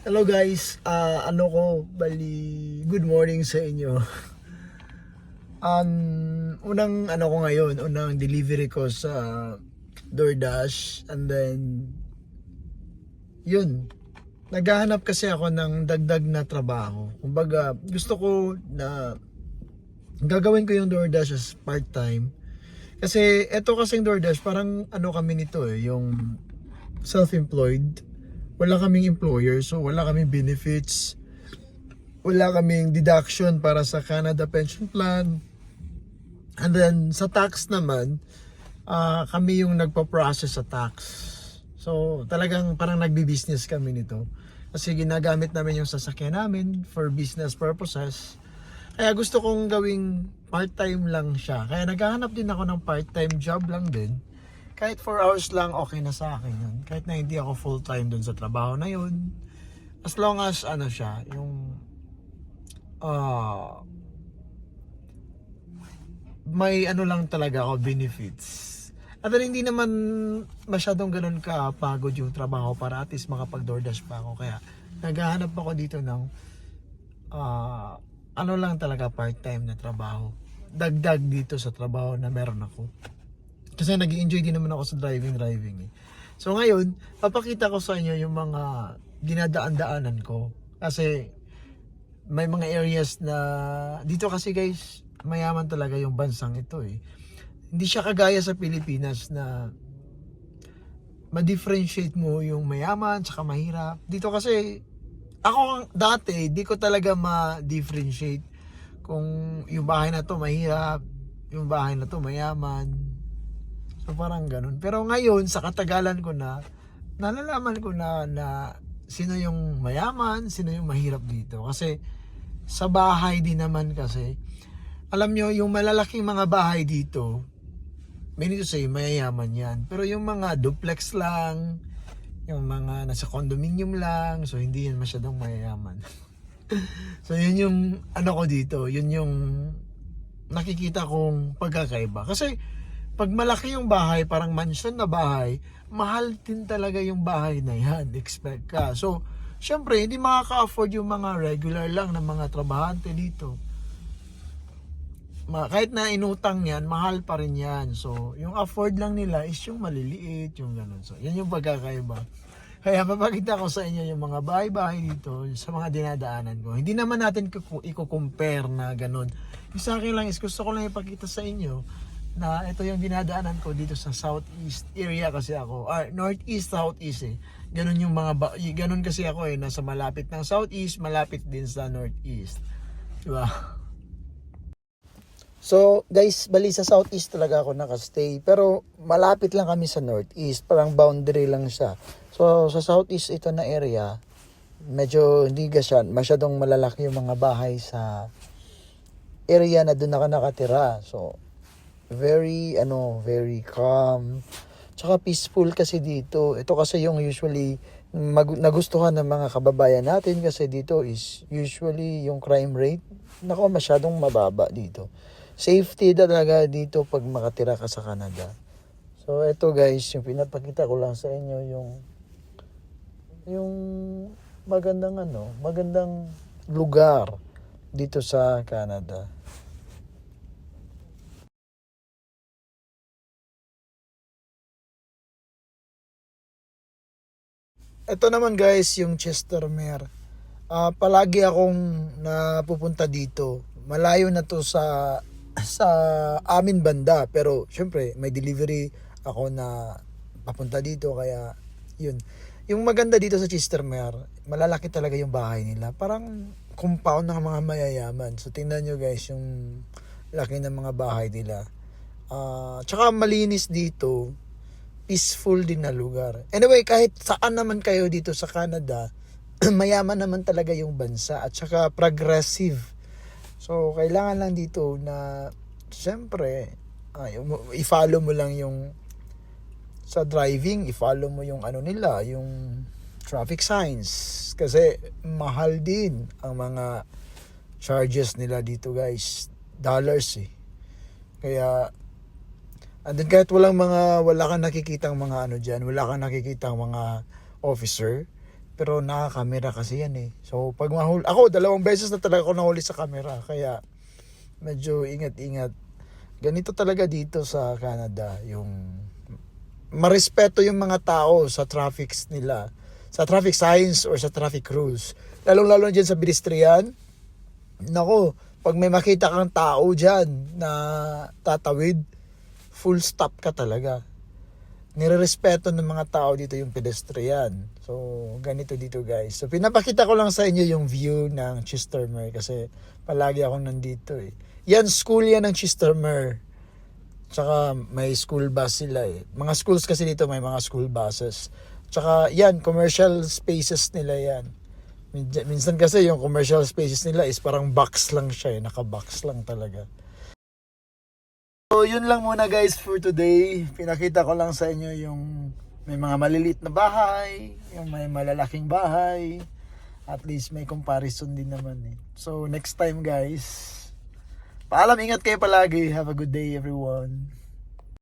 Hello guys, Ah, ano ko, bali, good morning sa inyo. um, unang ano ko ngayon, unang delivery ko sa DoorDash and then yun, naghahanap kasi ako ng dagdag na trabaho. Kumbaga, gusto ko na gagawin ko yung DoorDash as part-time. Kasi eto kasing DoorDash, parang ano kami nito eh, yung self-employed wala kaming employer so wala kaming benefits. Wala kaming deduction para sa Canada pension plan. And then sa tax naman ah, kami yung nagpa-process sa tax. So talagang parang nagbi-business kami nito. Kasi ginagamit namin yung sasakyan namin for business purposes. Kaya gusto kong gawing part-time lang siya. Kaya naghahanap din ako ng part-time job lang din kahit 4 hours lang okay na sa akin yun. Kahit na hindi ako full time dun sa trabaho na yun. As long as ano siya, yung ah may ano lang talaga ako benefits. At then, hindi naman masyadong ganun kapagod yung trabaho para at least makapag DoorDash pa ako. Kaya naghahanap ako dito ng ah ano lang talaga part-time na trabaho. Dagdag dito sa trabaho na meron ako. Kasi nag enjoy din naman ako sa driving driving eh. So ngayon, papakita ko sa inyo yung mga dinadaan-daanan ko. Kasi may mga areas na dito kasi guys, mayaman talaga yung bansang ito eh. Hindi siya kagaya sa Pilipinas na ma-differentiate mo yung mayaman tsaka mahirap. Dito kasi ako dati, di ko talaga ma-differentiate kung yung bahay na to mahirap, yung bahay na to mayaman. So parang ganun. Pero ngayon, sa katagalan ko na, nalalaman ko na na sino yung mayaman, sino yung mahirap dito. Kasi sa bahay din naman kasi, alam nyo, yung malalaking mga bahay dito, may nito say, mayayaman yan. Pero yung mga duplex lang, yung mga nasa condominium lang, so hindi yan masyadong mayayaman. so yun yung ano ko dito, yun yung nakikita kong pagkakaiba. Kasi pag malaki yung bahay, parang mansion na bahay, mahal din talaga yung bahay na yan. Expect ka. So, syempre, hindi makaka-afford yung mga regular lang na mga trabahante dito. Ma- kahit na inutang yan, mahal pa rin yan. So, yung afford lang nila is yung maliliit, yung ganun. So, yan yung pagkakaiba. Kaya mapakita ko sa inyo yung mga bahay-bahay dito sa mga dinadaanan ko. Hindi naman natin i-compare na ganun. Yung sa akin lang is gusto ko lang ipakita sa inyo na ito yung dinadaanan ko dito sa southeast area kasi ako. Ah, northeast, southeast eh. Ganun yung mga, ba- ganun kasi ako eh. Nasa malapit ng southeast, malapit din sa northeast. Diba? So, guys, bali sa southeast talaga ako nakastay. Pero malapit lang kami sa northeast. Parang boundary lang siya. So, sa southeast ito na area, medyo hindi siya, masyadong malalaki yung mga bahay sa area na doon ako nakatira. So, very, ano, very calm. Tsaka peaceful kasi dito. Ito kasi yung usually mag- nagustuhan ng mga kababayan natin kasi dito is usually yung crime rate nako masyadong mababa dito. Safety talaga dito pag makatira ka sa Canada. So ito guys, yung pinapakita ko lang sa inyo yung yung magandang ano, magandang lugar dito sa Canada. Ito naman guys, yung Chestermere. Ah, palagi akong napupunta dito. Malayo na to sa sa amin banda, pero syempre may delivery ako na papunta dito kaya yun. Yung maganda dito sa Chestermere, malalaki talaga yung bahay nila. Parang compound ng mga mayayaman. So tingnan nyo guys yung laki ng mga bahay nila. Ah, tsaka malinis dito peaceful din na lugar. Anyway, kahit saan naman kayo dito sa Canada, mayaman naman talaga yung bansa at saka progressive. So, kailangan lang dito na siyempre, ay, um, i-follow mo lang yung sa driving, i-follow mo yung ano nila, yung traffic signs. Kasi mahal din ang mga charges nila dito guys. Dollars eh. Kaya And then kahit walang mga, wala kang nakikitang mga ano dyan, wala kang nakikitang mga officer, Pero nakakamera kasi yan eh. So pag mahul ako dalawang beses na talaga ako nahuli sa camera kaya medyo ingat-ingat. Ganito talaga dito sa Canada yung marespeto yung mga tao sa traffics nila, sa traffic signs or sa traffic rules. Lalong-lalo dyan sa pedestrian. Nako, pag may makita kang tao dyan na tatawid, full stop ka talaga. Nirerespeto ng mga tao dito yung pedestrian. So, ganito dito guys. So, pinapakita ko lang sa inyo yung view ng Chestermere kasi palagi ako nandito eh. Yan, school yan ng Chestermere. Tsaka may school bus sila eh. Mga schools kasi dito may mga school buses. Tsaka yan, commercial spaces nila yan. Min- Minsan kasi yung commercial spaces nila is parang box lang siya eh. Naka-box lang talaga. Yun lang muna guys for today. Pinakita ko lang sa inyo yung may mga maliliit na bahay, yung may malalaking bahay. At least may comparison din naman eh. So next time guys, paalam ingat kayo palagi. Have a good day everyone.